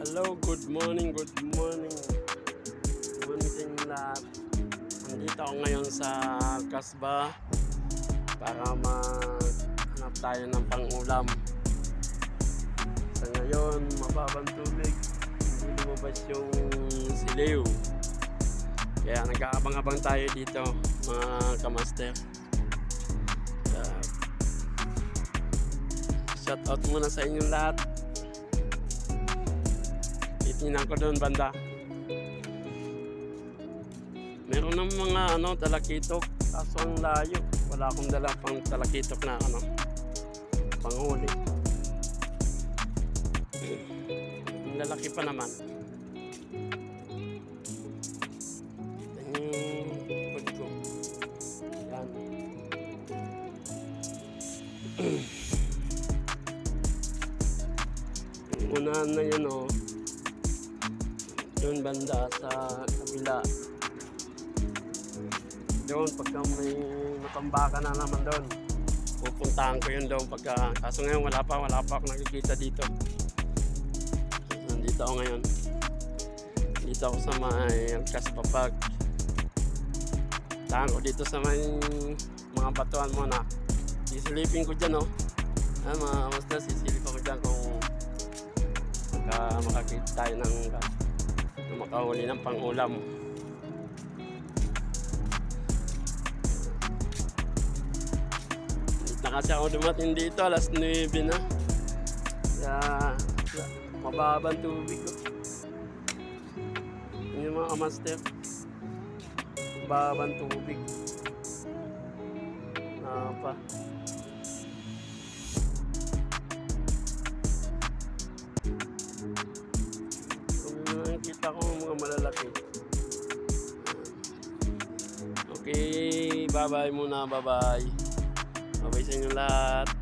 Hello, good morning, good morning. Morning lahat. Nandito ako ngayon sa Kasba para maghanap tayo ng pang-ulam. Sa ngayon, mababang tubig. Hindi lumabas yung siliw. Kaya nag-aabang-abang tayo dito, mga kamaster. Kaya, shout out muna sa inyong lahat. Titingnan ko doon banda. Meron ng mga ano, talakitok. Kaso ang layo. Wala akong dala pang talakitok na ano, panghuli. Ang lalaki pa naman. Unahan na yun oh. Yun banda sa kabila. Doon pagka may matambaka na naman doon. Pupuntahan ko yun doon pagka kaso ngayon wala pa wala pa ako nakikita dito. Nandito ako ngayon. Dito ako sa may Kaspapag. Tahan ko dito sa may mga batuan muna. Sisilipin ko dyan oh. Ah, mga basta sisilip ako dyan kung baka makakita tayo ng na makahuli ng pang-ulam. Na kasi ako dumating dito, alas 9 na. Kaya, mababang tubig ko. Yun mga master. Mababang tubig. Napa. Kung mga malalaki. Okay, bye-bye muna, bye-bye. Bye-bye sa inyo lahat.